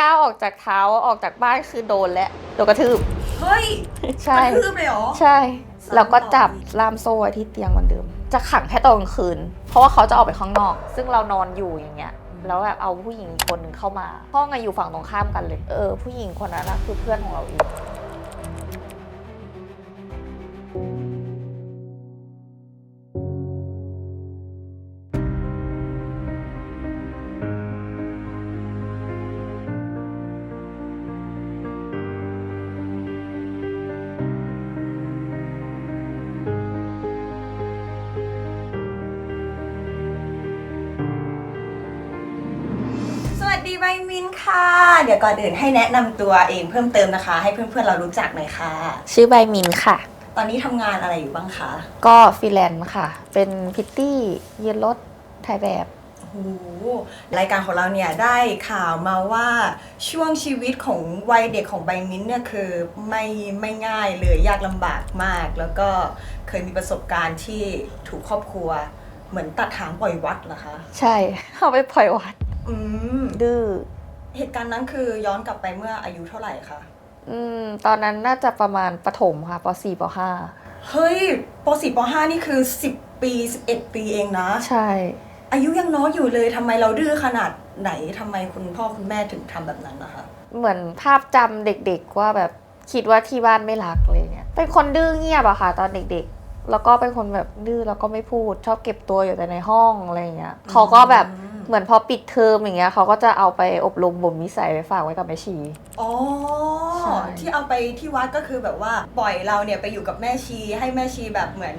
ก้าวออกจากเท้าออกจากบ้านคือโดนแล้วโดนกระทืบ เฮ้ยใช่ กระทืบเลยเหรอ ใช่สามแล้วก็ต่อจับอีกล่ามโซ่ไว้ที่เตียงเหมือนเดิม จะขังแค่ตอนกลางคืน เพราะว่าเขาจะออกไปข้างนอก ซึ่งเรานอนอยู่อย่างเงี้ย แล้วแบบเอาผู้หญิงอีกคนหนึ่งเข้ามา ห้องอะอยู่ฝั่งตรงข้ามกันเลย เออผู้หญิงคนนั้นนะคือเพื่อนของเราเอง สวัสดีใบมินค่ะ เดี๋ยวก่อนอื่นให้แนะนำตัวเองเพิ่มเติมนะคะ ให้เพื่อนๆเรารู้จักหน่อยค่ะ ชื่อใบมินค่ะ ตอนนี้ทำงานอะไรอยู่บ้างคะก็ฟรีแลนซ์ค่ะ เป็นพิตตี้ยืนรถถ่ายแบบ โอ้โหรายการของเราเนี่ยได้ข่าวมาว่าช่วงชีวิตของวัยเด็กของใบมินเนี่ยคือไม่ไม่ง่ายเลยยากลำบากมาก แล้วก็เคยมีประสบการณ์ที่ถูกครอบครัว เหมือนตัดหางปล่อยวัดเหรอคะ ใช่ เอาไปปล่อยวัด อืมดื้อเหตุการณ์นั้นคือย้อนกลับไปเมื่ออายุเท่าไหร่คะอืมตอนนั้นน่าจะประมาณประถมค่ะป .4 ปเฮ้ยป .4 ป .5 นี่คือ10ปี11ปีเองนะ .5 ใช่ อายุยังน้อยอยู่เลยทำไมเราดื้อขนาดไหนทำไมคุณพ่อคุณแม่ถึงทำแบบนั้นนะคะ เหมือนภาพจำเด็กๆว่าแบบคิดว่าที่บ้านไม่รักอะไรเงี้ยเป็นคนดื้อเงียบอะค่ะ ตอนเด็กๆ แล้วก็เป็นคนแบบดื้อแล้วก็ไม่พูดชอบเก็บตัวอยู่แต่ในห้องอะไรเงี้ยเขาก็แบบอืมเหมือนพอปิดเทอมอย่างเงี้ยเขาก็จะเอาไปอบรมบ่มนิสัยไปฝากไว้กับแม่ชีอ๋อใช่ ที่เอาไปที่วัดก็คือแบบว่าปล่อยเราเนี่ยไปอยู่กับแม่ชีให้แม่ชีแบบเหมือน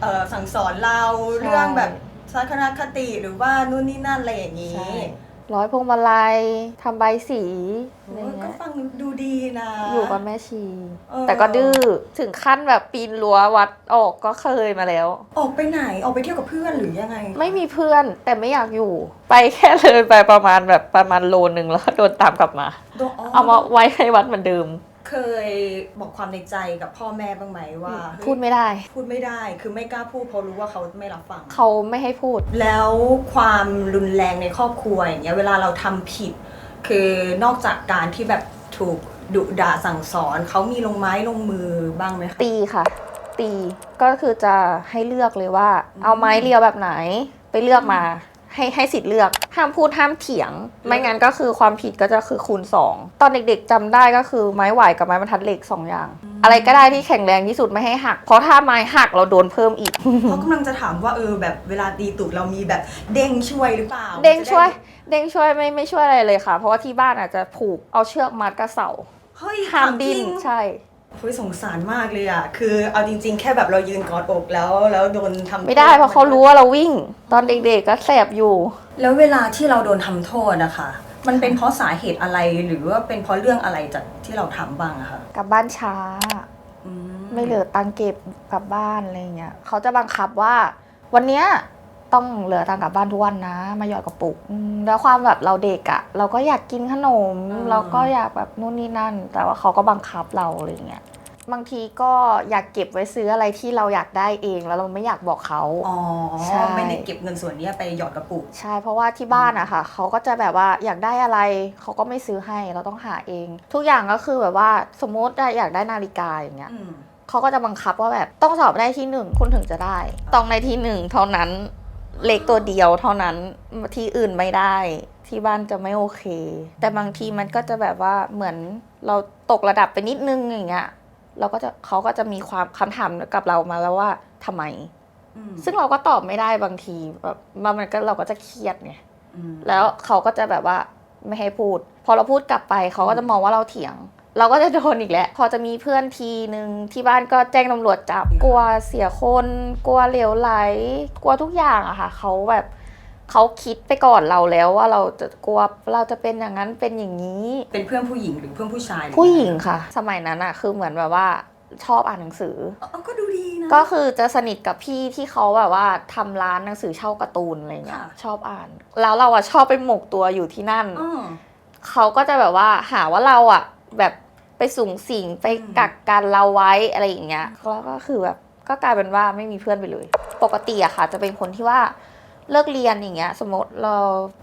เอ่อสั่งสอนเราเรื่องแบบทัศนคติหรือว่านู่นนี่นั่นอะไรอย่างนี้ ใช่ ร้อยพวงมาลัยทำใบสีอะไรโอ้ยก็เงี้ยฟังดูดีนะ อยู่กับแม่ชี เออ แต่ก็ดื้อถึงขั้นแบบปีนรั้ววัดออกก็เคยมาแล้ว ออกไปไหนออกไปเที่ยวกับเพื่อนหรือยังไง ไม่มีเพื่อนแต่ไม่อยากอยู่ ไปแค่เลยไปประมาณแบบประมาณโลนึงแล้วก็โดนตามกลับมาโดนเอามาไว้ในวัดเหมือนเดิม เคยบอกความในใจกับพ่อแม่บ้างไหมว่าเฮ้ยพูดไม่ได้ พูดไม่ได้คือไม่กล้าพูดเพราะรู้ว่าเขาไม่รับฟัง เขาไม่ให้พูด แล้วความรุนแรงในครอบครัวอย่างเงี้ยเวลาเราทำผิด คือนอกจากการที่แบบถูกดุด่าสั่งสอน เขามีลงไม้ลงมือบ้างไหมคะ ตีค่ะ ตีก็คือจะให้เลือกเลยว่าอืมเอาไม้เรียวแบบไหนไปเลือกมา ให้ให้สิทธิ์เลือกห้ามพูดห้ามเถียง ไม่งั้นก็คือความผิดก็จะคือคูณ 2 ตอนเด็กๆจำได้ก็คือไม้ไหวกับไม้บรรทัดเหล็กสองอย่าง อะไรก็ได้ที่แข็งแรงที่สุดไม่ให้หัก เพราะถ้าไม้หักเราโดนเพิ่มอีกเขากำลังจะถามว่าเออแบบเวลาตีตุกเรามีแบบเด้งช่วยหรือเปล่า เด้งช่วยจะไเด้งช่วยไม่ไม่ช่วยอะไรเลยค่ะ เพราะว่าที่บ้านอาจจะผูกเอาเชือกมัดกับเสาเฮ้ยห้ามถจดิ้รินงใช่ เฮ้ยสงสารมากเลยอะ คือเอาจริง ๆ แค่แบบเรายืนกอดอกแล้ว แล้วโดนทำโทษไม่ได้เพราะเขารู้ว่าเราวิ่ง ตอนเด็กๆก็แสบอยู่ แล้วเวลาที่เราโดนทำโทษนะคะมันเป็นเพราะสาเหตุอะไรหรือว่าเป็นเพราะเรื่องอะไรจากที่เราทำบ้างอะคะกลับบ้านช้า อืไม่เหลือตังค์เก็บกลับบ้านอะไรเงี้ยเขาจะบังคับว่า วันเนี้ย ต้องเหลือตังค์กลับบ้านทุกวันนะ มาหยอดกระปุกอืมแล้วความแบบเราเด็กอะเราก็อยากกินขนมเราก็อยากแบบนู่นนี่นั่น แต่ว่าเขาก็บังคับเราอะไรเงี้ยบางทีก็อยากเก็บไว้ซื้ออะไรที่เราอยากได้เอง แล้วเราไม่อยากบอกเขา อ๋อ ใช่ ไม่ได้เก็บเงินส่วนเนี้ยไปหยอดกระปุก ใช่เพราะว่าที่บ้านอะค่ะเขาก็จะแบบว่าอยากได้อะไรเขาก็ไม่ซื้อให้เราต้องหาเอง ทุกอย่างก็คือแบบว่าสมมติอยากได้นาฬิกาอย่างเงี้ย อืม เขาก็จะบังคับว่าแบบต้องสอบได้ที่หนึ่งคุณถึงจะได้ ต้องในที่หนึ่งเท่านั้น เลขตัวเดียวเท่านั้นที่อื่นไม่ได้ที่บ้านจะไม่โอเค แต่บางทีมันก็จะแบบว่าเหมือนเราตกระดับไปนิดนึงอย่างเงี้ยเราก็จะเขาก็จะมีความคำถามกับเรามาแล้วว่าทำไมอืมซึ่งเราก็ตอบไม่ได้บางทีแบบมันก็เราก็จะเครียดไงอืมแล้วเขาก็จะแบบว่าไม่ให้พูด พอเราพูดกลับไปเขาก็จะมองว่าเราเถียง เราก็จะโดนอีกแล้ว พอจะมีเพื่อนทีหนึ่งที่บ้านก็แจ้งตำรวจจับ กลัวเสียคน กลัวเหลวไหล กลัวทุกอย่างอะค่ะ เขาแบบเขาคิดไปก่อนเราแล้วว่าเราจะกลัวเราจะเป็นอย่างนั้นเป็นอย่างนี้ เป็นเพื่อนผู้หญิงหรือเพื่อนผู้ชายผู้หญิงค่ะ สมัยนั้นอะคือเหมือนแบบว่าชอบอ่านหนังสืออ๋อก็ดูดีนะ ก็คือจะสนิทกับพี่ที่เขาแบบว่าทำร้านหนังสือเช่าการ์ตูนอะไรเงี้ยค่ะชอบอ่าน แล้วเราอะชอบไปหมกตัวอยู่ที่นั่นอ๋อเขาก็จะแบบว่าหาว่าเราอะ แบบไปสูงสิงไปอืมกักกันเราไว้อะไรอย่างเงี้ยแล้วก็คือแบบก็กลายเป็นว่าไม่มีเพื่อนไปเลย ปกติอะค่ะ จะเป็นคนที่ว่าเลิกเรียนอย่างเงี้ย สมมติเรา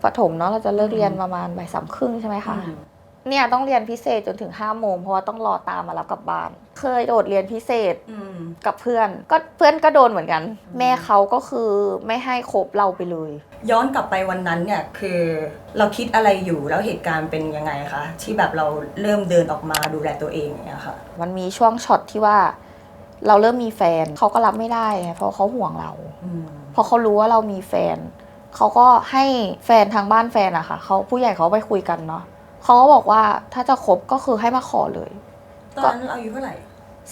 ประถมเนาะเราจะเลิกเรียนอืมประมาณบ่ายสามครึ่งใช่ไหมคะอืม เนี่ยต้องเรียนพิเศษจนถึงห้าโมงเพราะว่าต้องรอตามมารับกลับบ้าน เคยโดดเรียนพิเศษอืม กับเพื่อน ก็เพื่อนก็โดนเหมือนกันอืมแม่เขาก็คือไม่ให้คบเราไปเลย ย้อนกลับไปวันนั้นเนี่ยคือเราคิดอะไรอยู่แล้วเหตุการณ์เป็นยังไงคะที่แบบเราเริ่มเดินออกมาดูแลตัวเองอย่างเงี้ยค่ะ มันมีช่วงช็อตที่ว่า เราเริ่มมีแฟนเขาก็รับไม่ได้ไงเพราะเขาห่วงเรา อืมพอเขารู้ว่าเรามีแฟน เขาก็ให้แฟนทางบ้านแฟนอะค่ะเขาผู้ใหญ่เขาไปคุยกันเนาะ เขาก็บอกว่าถ้าจะคบก็คือให้มาขอเลย ตอนนั้นเราอายุเท่าไหร่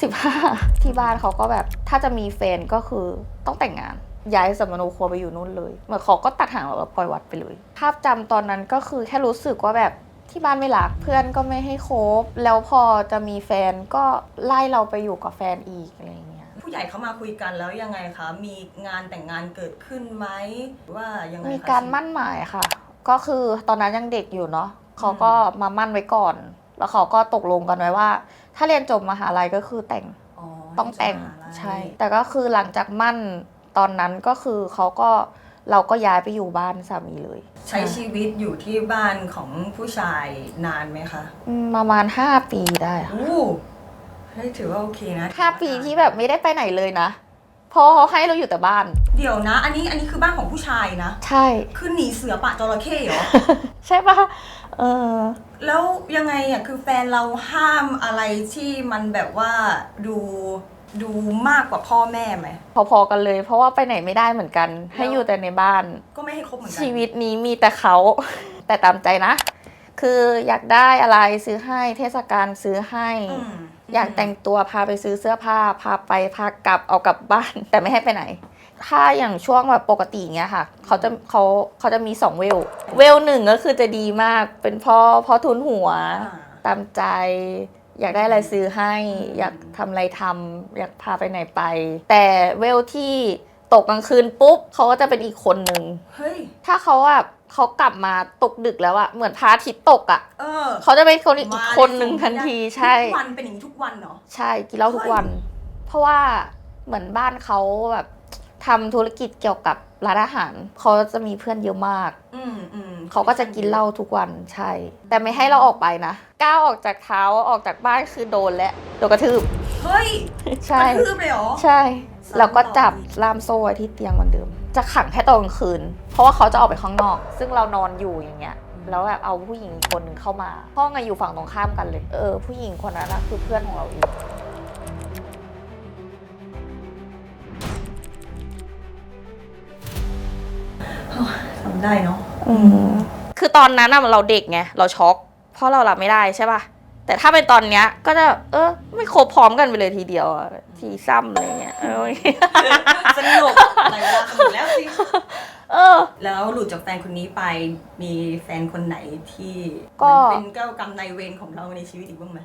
สิบห้าที่บ้านเขาก็แบบถ้าจะมีแฟนก็คือต้องแต่งงาน ย้ายสมโนครัวไปอยู่นู่นเลยเหมือนเขาก็ตัดหางเราแล้วปล่อยวัดไปเลย ภาพจำตอนนั้นก็คือแค่รู้สึกว่าแบบที่บ้านไม่รักเพื่อนก็ไม่ให้คบ แล้วพอจะมีแฟนก็ไล่เราไปอยู่กับแฟนอีกอะไรอย่างเงี้ย ผู้ใหญ่เขามาคุยกันแล้วยังไงคะ มีงานแต่งงานเกิดขึ้นไหมหรือว่ายังไงคะมีการมั่นหมายค่ะ ก็คือตอนนั้นยังเด็กอยู่เนาะ เขาก็มามั่นไว้ก่อน แล้วเขาก็ตกลงกันไว้ว่า ถ้าเรียนจบมหาลัยก็คือแต่งอ๋อต้องแต่งจบมหาลัยใช่ แต่ก็คือหลังจากมั่นตอนนั้นก็คือเขาก็เราก็ย้ายไปอยู่บ้านสามีเลย ใช้ชีวิตอยู่ที่บ้านของผู้ชายนานไหมคะอืมประมาณห้าปีได้ค่ะอู้เฮ้ยถือว่าโอเคนะห้าปีที่แบบไม่ได้ไปไหนเลยนะเพราะเขาให้เราอยู่แต่บ้าน เดี๋ยวนะ อันนี้อันนี้คือบ้านของผู้ชายนะ ใช่ คือหนีเสือปะจระเข้เหรอ ใช่ปะ เออ แล้วยังไงอะคือแฟนเราห้ามอะไรที่มันแบบว่าดูดูมากกว่าพ่อแม่ไหม พอๆกันเลย เพราะว่าไปไหนไม่ได้เหมือนกัน ให้อยู่แต่ในบ้าน ก็ไม่ให้คบเหมือนกัชีวิตนี้มีแต่เขา แต่ตามใจนะ คืออยากได้อะไรซื้อให้เทศกาลซื้อให้อืมอยากแต่งตัวพาไปซื้อเสื้อผ้า พาไปพากลับเอากลับบ้าน แต่ไม่ให้ไปไหน ถ้าอย่างช่วงแบบปกติเงี้ยค่ะ เขาจะเขาเขาจะมีสองเวล เวลหนึ่งก็คือจะดีมากเป็นพ่อพ่อทุนหัวอ่าตามใจ อยากได้อะไรซื้อให้อืมอยากทำอะไรทำอยากพาไปไหนไป แต่เวลที่ตกกลางคืนปุ๊บเขาก็จะเป็นอีกคนนึงเฮ้ย ถ้าเขาอะเขากลับมาตกดึกแล้วอะเหมือนพระอาทิตย์ตกอะเออเขาจะเป็นคนอีกมาคนหนึ่งเลยทันทีใช่ทุกวันเป็นอย่างนี้ทุกวันเหรอใช่กินเหล้าทุกวัน เพราะว่าเหมือนบ้านเขาแบบทำธุรกิจเกี่ยวกับ ร้านอาหารเขาจะมีเพื่อนเยอะมาก อืมอืมเขาก็จะกินเหล้าทุกวันใช่ แต่ไม่ให้เราออกไปนะก้าวออกจากเท้าออกจากบ้านคือโดนและโดนกระทืบ เฮ้ยใช่ กระทืบเลยเหรอ ใช่ซ้ำแล้วก็จับต่ออีกล่ามโซ่ไว้ที่เตียงเหมือนเดิม จะขังแค่ตอนกลางคืน เพราะว่าเขาจะออกไปข้างนอก ซึ่งเรานอนอยู่อย่างเงี้ย แล้วแบบเอาผู้หญิงอีกคนหนึ่งเข้ามา ห้องอะอยู่ฝั่งตรงข้ามกันเลย เออ ผู้หญิงคนนั้นนะคือเพื่อนของเราเอง ได้เนาะอืมคือตอนนั้นอะเราเด็กไงเราช็อก เพราะเรารับไม่ได้ใช่ป่ะแต่ถ้าเป็นตอนเนี้ยก็จะเออไม่ครบพร้อมกันไปเลยทีเดียวอะทีซ้ำอะไรเงี้ยเออสนุกอะไรเวลาสนุกแล้วสิเออ แล้วหลุดจากแฟนคนนี้ไปมีแฟนคนไหนที่ก็เหมือนเป็นเก้ากรรมนายเวรของเราในชีวิตอีกบ้างไหม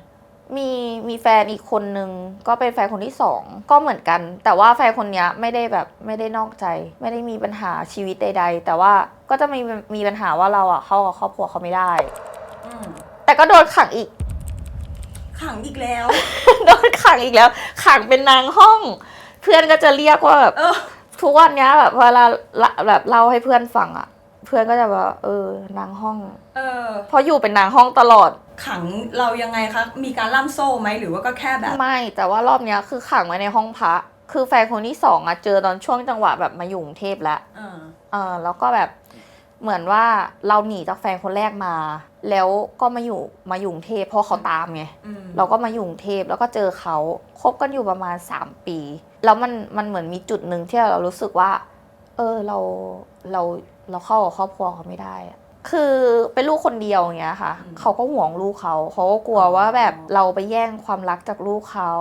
มีมีแฟนอีกคนนึงก็เป็นแฟนคนที่สองก็เหมือนกัน แต่ว่าแฟนคนเนี้ยไม่ได้แบบไม่ได้นอกใจ ไม่ได้มีปัญหาชีวิตใด ๆ แต่ว่าก็จะมีมีปัญหาว่าเราอะเข้ากับครอบครัวเขาไม่ได้ อืมแต่ก็โดนขังอีก ขังอีกแล้ว โดนขังอีกแล้ว ขังเป็นนางห้อง เพื่อนก็จะเรียกว่าแบบเออ ทุกวันเนี้ยแบบเวลาละแบบเล่าให้เพื่อนฟังอะ เพื่อนก็จะแบบว่าเออนางห้อง เออ เพราะอยู่เป็นนางห้องตลอด ขังเรายังไงคะ มีการล่ามโซ่ไหมหรือว่าก็แค่แบบ ไม่แต่ว่ารอบเนี้ยคือขังไว้ในห้องพระคือแฟนคนที่สองอะเจอตอนช่วงจังหวะแบบมาอยู่กรุงเทพแล้วเออ เออแล้วก็แบบเหมือนว่าเราหนีจากแฟนคนแรกมา แล้วก็มาอยู่มาอยู่กรุงเทพเพราะเขาตามไง อืมเราก็มาอยู่กรุงเทพแล้วก็เจอเขาคบกันอยู่ประมาณ 3 ปี แล้วมันมันเหมือนมีจุดหนึ่งที่เรารู้สึกว่า เออเราเรา เราเข้ากับครอบครัวเขาไม่ได้อะคือเป็นลูกคนเดียวอย่างเงี้ยค่ะ เขาก็ห่วงลูกเขาเขาก็กลัวว่าแบบเราไปแย่งความรักจากลูกเขา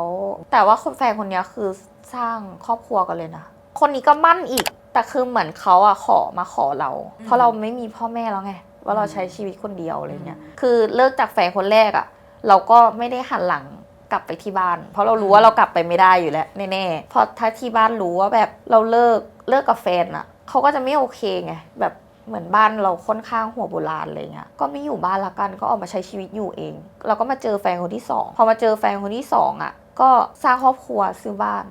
แต่ว่าคนแฟนคนเนี้ยคือสร้างครอบครัวกันเลยนะ คนนี้ก็มั่นอีก แต่คือเหมือนเขาอะขอมาขอเรา เพราะเราไม่มีพ่อแม่แล้วไง ว่าเราใช้ชีวิตคนเดียวอะไรเงี้ย คือเลิกจากแฟนคนแรกอะเราก็ไม่ได้หันหลังกลับไปที่บ้าน เพราะเรารู้ว่าเรากลับไปไม่ได้อยู่แล้วแน่ๆเพราะถ้าที่บ้านรู้ว่าแบบเราเลิกเลิกกับแฟนอะ เขาก็จะไม่โอเคไงแบบเหมือนบ้านเราค่อนข้างหัวโบราณอะไรเงี้ยก็ไม่อยู่บ้านละกันก็ออกมาใช้ชีวิตอยู่เอง เราก็มาเจอแฟนคนที่สองพอมาเจอแฟนคนที่สองอะก็สร้างครอบครัวซื้อบ้าน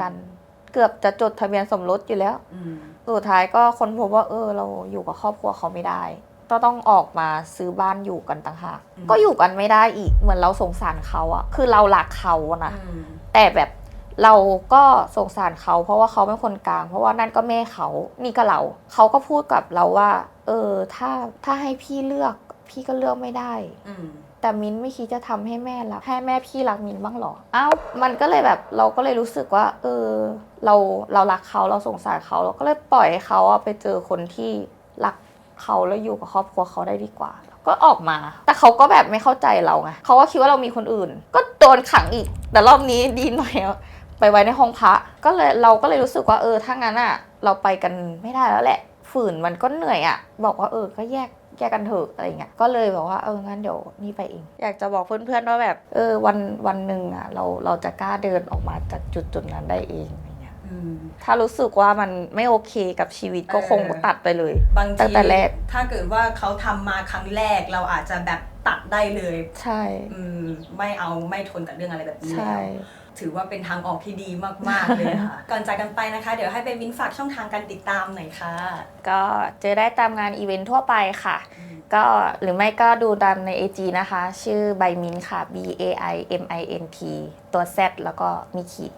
กัน เกือบจะจดทะเบียนสมรสอยู่แล้วอืมสุดท้ายก็ค้นพบว่าเออ เราอยู่กับครอบครัวเขาไม่ได้ก็ต้องออกมาซื้อบ้านอยู่กันต่างหากอืมก็อยู่กันไม่ได้อีกเหมือนเราสงสารเขาอะคือเรารักเขาอะนะอืมแต่แบบ เราก็สงสารเขา เพราะว่าเขาเป็นคนกลาง เพราะว่านั่นก็แม่เขานี่ก็เรา เขาก็พูดกับเราว่า เออถ้าถ้าให้พี่เลือกพี่ก็เลือกไม่ได้ อืม แต่มิ้นไม่คิดจะทำให้แม่รักให้แม่พี่รักมิ้นบ้างหรออ้าวมันก็เลยแบบเราก็เลยรู้สึกว่า เออ เราเรารักเขาเราสงสารเขาเราก็เลยปล่อยให้เขาอะไปเจอคนที่รักเขาแล้วอยู่กับครอบครัวเขาได้ดีกว่า ก็ออกมา แต่เขาก็แบบไม่เข้าใจเราไงเขาก็คิดว่าเรามีคนอื่น ก็โดนขังอีก แต่รอบนี้ดีหน่อยอะ ไปไว้ในห้องพระก็เลยเราก็เลยรู้สึกว่าเออถ้างั้นอะเราไปกันไม่ได้แล้วแหละ ฝืนมันก็เหนื่อยอะบอกว่าเออก็แยกแยกกันเถอะอะไรเงี้ย ก็เลยบอกว่าเอองั้นเดี๋ยวนี่ไปเอง อยากจะบอกเพื่อนๆว่าแบบ เออวันวันหนึ่งอะเราเราจะกล้าเดินออกมาจากจุดจุดนั้นได้เองอะไรเงี้ยอืมถ้ารู้สึกว่ามันไม่โอเคกับชีวิตก็เออคงตัดไปเลย บางตั้ทีงแต่แรกถ้าเกิดว่าเขาทำมาครั้งแรกเราอาจจะแบบตัดได้เลย ใช่อืมไม่เอาไม่ทนกับเรื่องอะไรแบบนี้ใช่แล้ว ถือว่าเป็นทางออกที่ดีมาก ๆ เลยค่ะ ก่อนจากกันไปนะคะ เดี๋ยวให้เป็นวินฝากช่องทางการติดตามหน่อยค่ะ ก็เจอได้ตามงานอีเวนต์ทั่วไปค่ะ ก็หรือไม่ก็ดูตามใน AG นะคะ ชื่อใบมินค่ะ B A I M I N T ตัว Z แล้วก็มีขีด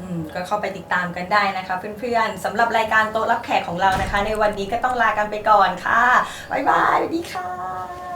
อืมก็เข้าไปติดตามกันได้นะคะเพื่อนๆสำหรับรายการโต๊ะรับแขกของเรานะคะ ในวันนี้ก็ต้องลากันไปก่อนค่ะ บ๊ายบายสวัสดีค่ะ